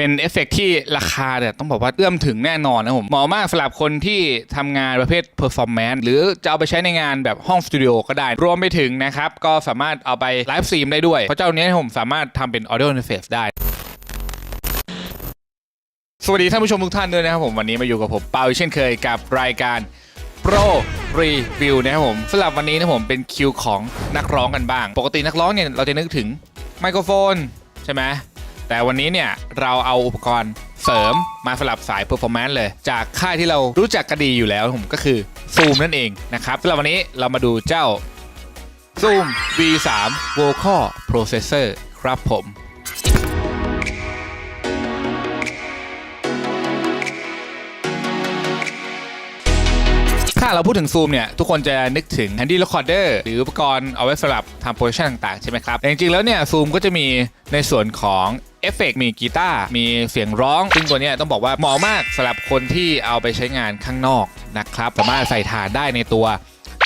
เป็นเอฟเฟกต์ที่ราคาเนี่ยต้องบอกว่าเอื้อมถึงแน่นอนนะผมเหมาะมากสำหรับคนที่ทำงานประเภท performance หรือจะเอาไปใช้ในงานแบบห้องสตูดิโอก็ได้ รวมไปถึงนะครับ ก็สามารถเอาไปไลฟ์สตรีมได้ด้วย เพราะเจ้านี้ผมสามารถทำเป็น audio interface ได้สวัสดีท่านผู้ชมทุกท่านด้วยนะครับผมวันนี้มาอยู่กับผมเปาเช่นเคยกับรายการ Pro Review นะครับผมสำหรับวันนี้นะผมเป็นคิวของนักร้องกันบ้าง ปกตินักร้องเนี่ยเราจะนึกถึงไมโครโฟนใช่ไหม แต่วันนี้เนี่ยเราเอาอุปกรณ์เสริมมาสำหรับสาย Performance เลย จากค่ายที่เรารู้จักกันดีอยู่แล้วผมก็คือ Zoom นั่นเองนะครับสำหรับวันนี้เรามาดูเจ้า Zoom V3 Vocal Processor ครับผมถ้าเราพูดถึงซูมเนี่ย ทุกคนจะนึกถึง Handy Recorder หรืออุปกรณ์เอาไว้สำหรับทำโปรดักชันต่าง ๆ ใช่ไหมครับ แต่จริง ๆ แล้วเนี่ยซูมก็จะมีในส่วนของ อฟเฟกมีกีตาร์มีเสียงร้อง ซึ่งตัวนี้ต้องบอกว่าเหมาะมากสำหรับคนที่เอาไปใช้งานข้างนอกนะครับสามารถใส่ฐานได้ในตัว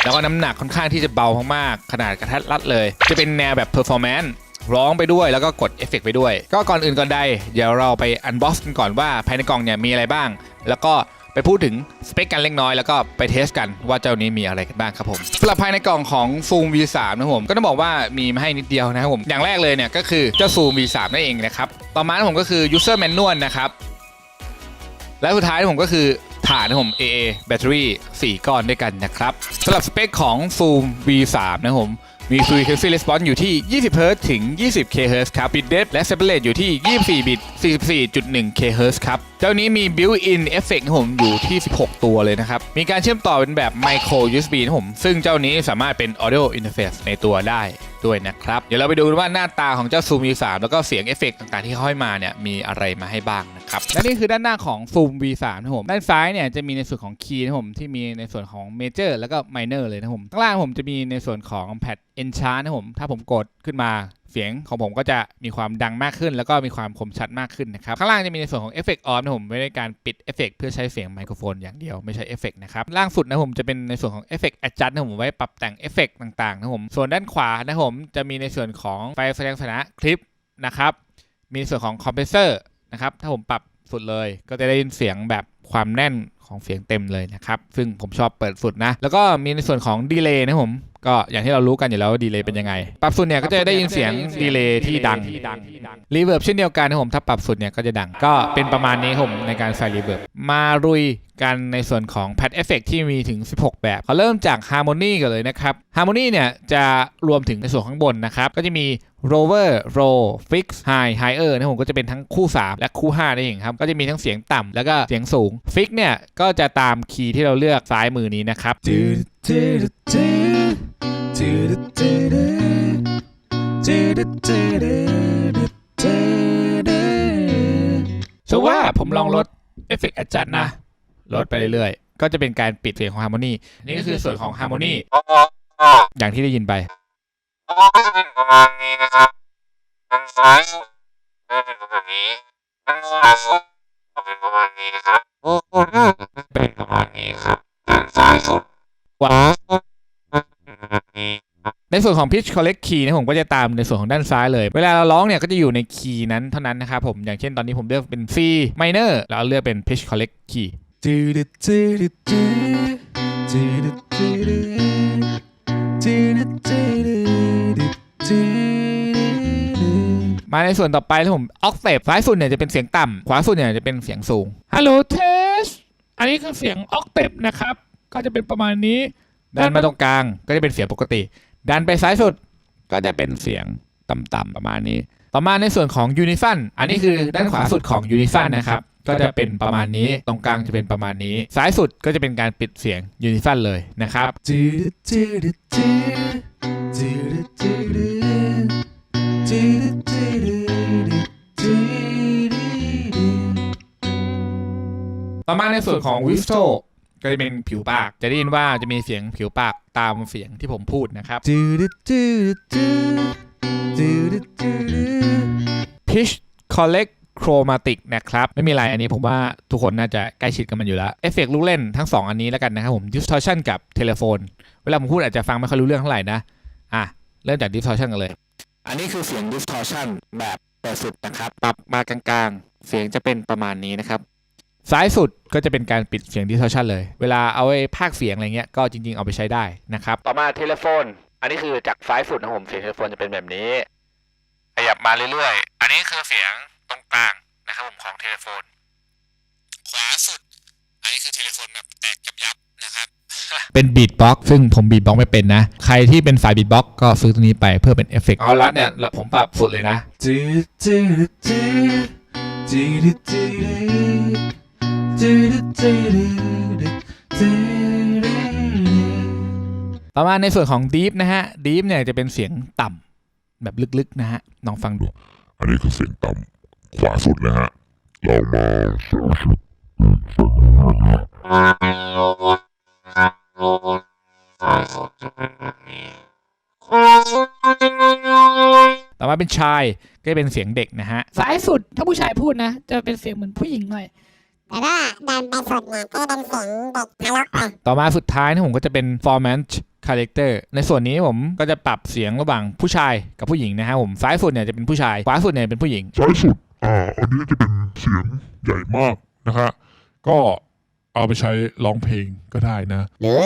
แล้วก็น้ำหนักค่อนข้างที่จะเบามากๆขนาดกระทัดรัดเลย จะเป็นแนวแบบเพอร์ฟอร์แมนซ์ร้องไปด้วยแล้วก็กดเอฟเฟกไปด้วย ก็ก่อนอื่นก่อนใด เดี๋ยวเราไปอันบ็อกซ์กันก่อนว่าภายในกล่องเนี่ยมีอะไรบ้าง แล้วก็ไปพูดถึงสเปคกันเล็กน้อยแล้วก็ไปเทสกันว่าเจ้านี้มีอะไรกันบ้างครับผมสำหรับภายในกล่องของซูม V3 นะผมก็ต้องบอกว่ามีมาให้นิดเดียวนะครับผมอย่างแรกเลยเนี่ยก็คือเจ้าซูม V3 นั่นเองนะครับต่อมาผมก็คือ user manual นะครับและสุดท้ายผมก็คือ ฐานนะผม AA แบตเตอรี่ 4 ก้อนด้วยกันนะครับสำหรับสเปคของ Zoom V3 นะผมมี frequency response อยู่ที่ 20 Hz ถึง 20 kHz ครับ bit depth และ separate อยู่ที่ 24 bit 44.1 kHz ครับ เจ้านี้มี built-in effect นะผมอยู่ที่ 16 ตัวเลยนะครับ มีการเชื่อมต่อเป็นแบบ micro USB นะผม ซึ่งเจ้านี้สามารถเป็น audio interface ในตัวได้ด้วยนะครับ เดี๋ยวเราไปดูว่าหน้าตาของเจ้า Zoom V3 แล้วก็เสียงเอฟเฟกต์ต่างๆที่เขาให้มาเนี่ยมีอะไรมาให้บ้างนะ ครับ และนี่คือด้านหน้าของ Zoom V3 นะครับผมด้านซ้ายเนี่ยจะมีในส่วนของคีย์นะครับผมที่มีในส่วนของ Major แล้วก็ Minor เลยนะครับผมข้างล่างผมจะมีในส่วนของแพด Enchant นะครับผมถ้าผมกดขึ้นมาเสียงของผมก็จะมีความดังมากขึ้น แล้วก็มีความคมชัดมากขึ้นนะครับ ข้างล่างจะมีในส่วนของ Effect On นะผมไม่ได้การปิดเอฟเฟกต์เพื่อใช้เสียงไมโครโฟนอย่างเดียวไม่ใช่เอฟเฟกต์นะครับล่างสุดนะผมจะเป็นในส่วนของ Effect Adjust นะผมไว้ปรับแต่งเอฟเฟกต์ต่างๆนะผมส่วนด้านขวานะผมจะมีในส่วนของไฟแสดงสถานะคลิปนะครับมีส่วนของคอมเพรสเซอร์นะครับถ้าผมปรับ สุดเลย ก็จะได้ยินเสียงแบบความแน่นของเสียงเต็มเลยนะครับ ซึ่งผมชอบเปิดสุดนะ แล้วก็มีในส่วนของดีเลย์นะผม ก็อย่างที่เรารู้กันอยู่แล้วว่าดีเลย์เป็นยังไง ปรับสุดเนี่ยก็จะได้ยินเสียงดีเลย์ที่ดังรีเวิร์บเช่นเดียวกันนะผม ถ้าปรับสุดเนี่ยก็จะดัง ก็เป็นประมาณนี้ผมในการใส่รีเวิร์บมารุยกันในส่วนของ Pad Effect ที่มีถึง 16 แบบเขาเริ่มจาก Harmony กันเลยนะครับ Harmony เนี่ยจะรวมถึงในส่วนข้างบนนะครับ ก็จะมี Rover Roll Fix High Higher นะผมก็จะเป็นทั้งคู่ 3 และคู่5นั่นเองครับ ก็จะมีทั้งเสียงต่ำแล้วก็เสียงสูง Fix เนี่ย ก็จะตามคีย์ที่เราเลือกซ้ายมือนี้นะครับสว่าผมลองลดเอฟเฟกต์อาจารย์นะ ลดไปเรื่อยๆ ก็จะเป็นการปิดเสียงของฮาร์โมนีนี่ก็คือส่วนของฮาร์โมนีอย่างที่ได้ยินไป ก็จะเป็นประมาณนี้นะครับด้านซ้ายสุดก็เป็นประมาณนี้ด้านขวาสุดก็เป็นประมาณนี้นะครับโอ้โหเป็นประมาณนี้ครับด้านซ้ายสุดขวาก็เป็นประมาณนี้ในส่วนของ pitch collect key นะผมก็จะตามในส่วนของด้านซ้ายเลย เวลาเราร้องเนี่ยก็จะอยู่ในคีย์นั้นเท่านั้นนะครับผม อย่างเช่นตอนนี้ผมเลือกเป็น C minor แล้วเลือกเป็น pitch collect key มาในส่วนต่อไปที่ผม octave ซ้ายสุดเนี่ยจะเป็นเสียงต่ำขวาสุดเนี่ยจะเป็นเสียงสูงฮัลโหลเทสอันนี้คือเสียง octave นะครับ ก็จะเป็นประมาณนี้ดันมาตรงกลางก็จะเป็นเสียงปกติ ดันไปซ้ายสุดก็จะเป็นเสียงต่ำๆประมาณนี้ ต่อมาในส่วนของ Unifun อันนี้คือด้านขวาสุดของ Unifun นะครับก็จะเป็นประมาณนี้ตรงกลางจะเป็นประมาณนี้ ซ้ายสุดก็จะเป็นการปิดเสียง Unifun เลยนะครับ ต่อมาในส่วนของ w i s t o ก็จะเป็นผิวปาก จะได้ยินว่าจะมีเสียงผิวปากตามเสียงที่ผมพูดนะครับ Pitch Collect Chromatic นะครับ ไม่มีอะไรอันนี้ผมว่าทุกคนน่าจะใกล้ชิดกับมันอยู่แล้ว เอฟเฟกต์ลูกเล่นทั้ง 2 อันนี้แล้วกันนะครับผม Distortion กับ Telephone เวลาผมพูดอาจจะฟังไม่ค่อยรู้เรื่องเท่าไหร่นะ อะ เริ่มจาก Distortion กันเลย อันนี้คือเสียง Distortion แบบแต่สุดนะครับ ปรับมากลางๆ เสียงจะเป็นประมาณนี้นะครับ ซ้ายสุดก็จะเป็นการปิดเสียง distortion เลย เวลาเอาไว้พากย์เสียงอะไรเงี้ยก็จริง ๆเอาไปใช้ได้นะครับ ต่อมาเทเลโฟน อันนี้คือจากซ้ายสุดนะผมเสียงเทเลโฟนจะเป็นแบบนี้ ขยับมาเรื่อยๆ อันนี้คือเสียงตรงกลางนะครับผมของเทเลโฟน ขวาสุด อันนี้คือเทเลโฟนแบบแตกยับยับๆนะครับ เป็นบีทบ็อกซึ่งผมบีทบ็อกไม่เป็นนะ ใครที่เป็นสายบีทบ็อกก็ซื้อตัวนี้ไปเพื่อเป็นเอฟเฟกต์เอาละเนี่ยผมปรับสุดเลยนะป ระมาณในส่วนของ Deep นะฮะ Deep เนี่ยจะเป็นเสียงต่ำแบบลึกๆนะฮะลองฟังดู อันนี้คือเสียงต่ำขวาสุดนะฮะเรามาเสียงสุดต่อมาเป็นชายก็จะเป็นเสียงเด็กนะฮะซ้ายสุดถ้าผู้ชายพูดนะ จะเป็นเสียงเหมือนผู้หญิงหน่อย แต่ว่าเดินไปสุดเนี่ยก็เป็นเสียงเด็กทารกไปต่อมาสุดท้ายนะผมก็จะเป็น format character ในส่วนนี้ผมก็จะปรับเสียงระหว่างผู้ชายกับผู้หญิงนะฮะผมซ้ายสุดเนี่ยจะเป็นผู้ชาย ขวาสุดเนี่ยเป็นผู้หญิง ซ้ายสุด อ่า อันนี้จะเป็นเสียงใหญ่มากนะฮะ ก็เอาไปใช้ร้องเพลงก็ได้นะ หรือ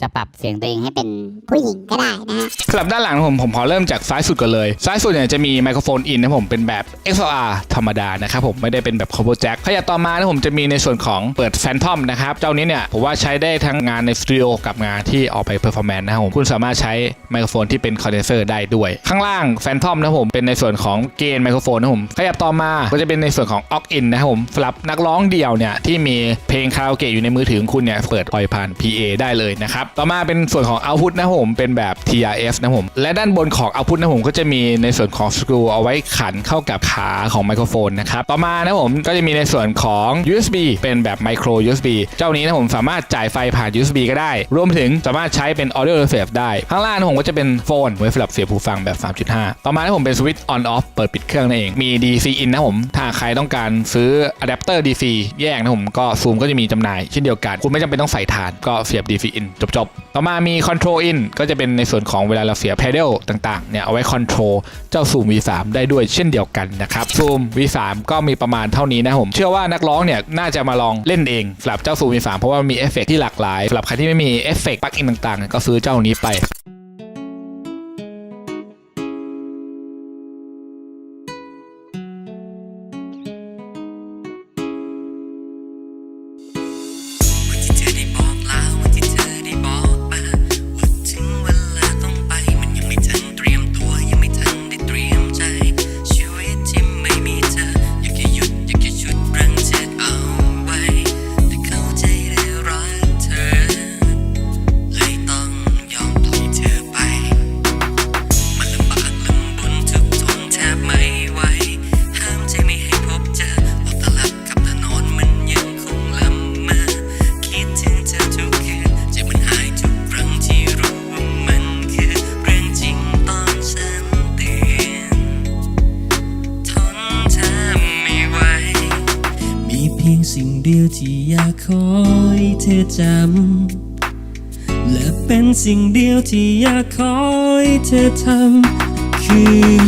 จะปรับเสียงตัวเองให้เป็นผู้หญิงก็ได้นะฮะสำหรับด้านหลังผมผมขอเริ่มจากซ้ายสุดก่อนเลย ซ้ายสุดเนี่ยจะมีไมโครโฟนอินนะผมเป็นแบบ XLR ธรรมดานะครับผมไม่ได้เป็นแบบ Combo Jack ขยับต่อมานะผมจะมีในส่วนของเปิด Phantom นะครับ เจ้านี้เนี่ยผมว่าใช้ได้ทั้งงานในสตูดิโอกับงานที่ออกไป Performance นต์นะครับผมคุณสามารถใช้ไมโครโฟนที่เป็น Condenser ได้ด้วย ข้างล่าง Phantom นะผมเป็นในส่วนของเกณฑ์ไมโครโฟนนะผมขยับต่อมาก็จะเป็นในส่วนของ Aux In นะครับผมสำหรับนักร้องเดี่ยวเนี่ยที่มีเพลงคาราโอเกะอยู่ในมือถือของคุณเนี่ยเปิดปล่อยผ่าน PA ได้เลยนะครับต่อมาเป็นส่วนของ Output นะผมเป็นแบบ TRF นะผมและด้านบนของ Output นะผมก็จะมีในส่วนของสกรูเอาไว้ขันเข้ากับขาของไมโครโฟนนะครับต่อมานะผมก็จะมีในส่วนของ USB เป็นแบบ Micro USB เจ้านี้นะผมสามารถจ่ายไฟผ่าน USB ก็ได้ รวมถึงสามารถใช้เป็น Audio Interface ได้ ข้างล่างนะผมก็จะเป็นโฟนไว้สำหรับเสียบหูฟังแบบ 3.5 ต่อมานะผมเป็นสวิตช์ on off เปิดปิดเครื่องนั่นเองมี DC in นะผมถ้าใครต้องการซื้ออะแดปเตอร์ DC แยกนะผมก็ซูมก็จะมีจำหน่ายเช่นเดียวกัน คุณไม่จำเป็นต้องใส่ฐานก็เสียบ DC in จบๆต่อมามี control in ก็จะเป็นในส่วนของเวลาเราเสีย pedal ต่างๆ เนี่ย เอาไว้ control เจ้าซูม V3 ได้ด้วยเช่นเดียวกันนะครับซูม V3 ก็มีประมาณเท่านี้นะผม เชื่อว่านักร้องเนี่ย น่าจะมาลองเล่นเองสำหรับเจ้าซูม V3 เพราะว่ามีเอฟเฟกที่หลากหลายสำหรับใครที่ไม่มีเอฟเฟกต์ปลั๊กอินต่างๆ ก็ซื้อเจ้านี้ไป เดียวที่อยากขอให้เธอจำ และเป็นสิ่งเดียวที่อยากขอให้เธอทำ คือ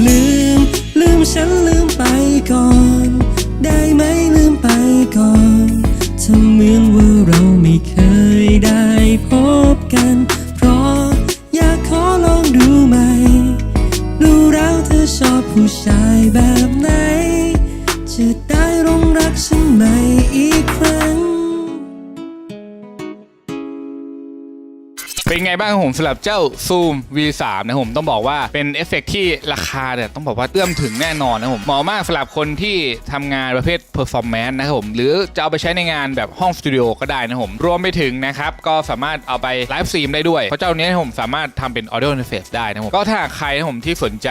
เป็นไงบ้างครับผมสำหรับเจ้า Zoom V3 นะครับผมต้องบอกว่าเป็นเอฟเฟกต์ที่ราคาเนี่ยต้องบอกว่าเอื้อมถึงแน่นอนนะครับผมเหมาะมากสำหรับคนที่ทำงานประเภท performance นะครับผมหรือจะเอาไปใช้ในงานแบบห้องสตูดิโอก็ได้นะครับผมรวมไปถึงนะครับก็สามารถเอาไปไลฟ์สตรีมได้ด้วย เพราะเจ้านี้ครับผมสามารถทำเป็น audio interface ได้นะครับผมก็ถ้าใครนะครับผมที่สนใจ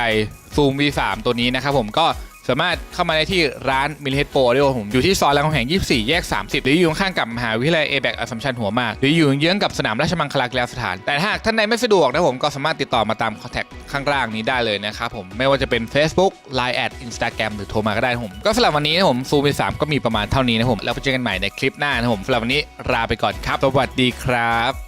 Zoom V3 ตัวนี้นะครับผมก็ สามารถเข้ามาได้ที่ร้าน m i l l i h e a d Pro Audio ผมอยู่ที่ซอยรามคำแหง 24 แยก 30 หรืออยู่ข้างกับมหาวิทยาลัย a b a c อัสสัมชัญหัวมาก หรืออยู่เยื้องกับสนามราชมังคลากีฬาสถาน แต่ถ้าหากท่านใดไม่สะดวกนะผมก็สามารถติดต่อมาตามคอนแทคข้างล่างนี้ได้เลยนะครับผมไม่ว่าจะเป็น Facebook Line แอด Instagram หรือโทรมาก็ได้ผม ก็สำหรับวันนี้นะผมซูมไป3ก็มีประมาณเท่านี้นะผมแล้วไปเจอกันใหม่ในคลิปหน้านะผมสำหรับวันนี้ลาไปก่อนครับ สวัสดีครับ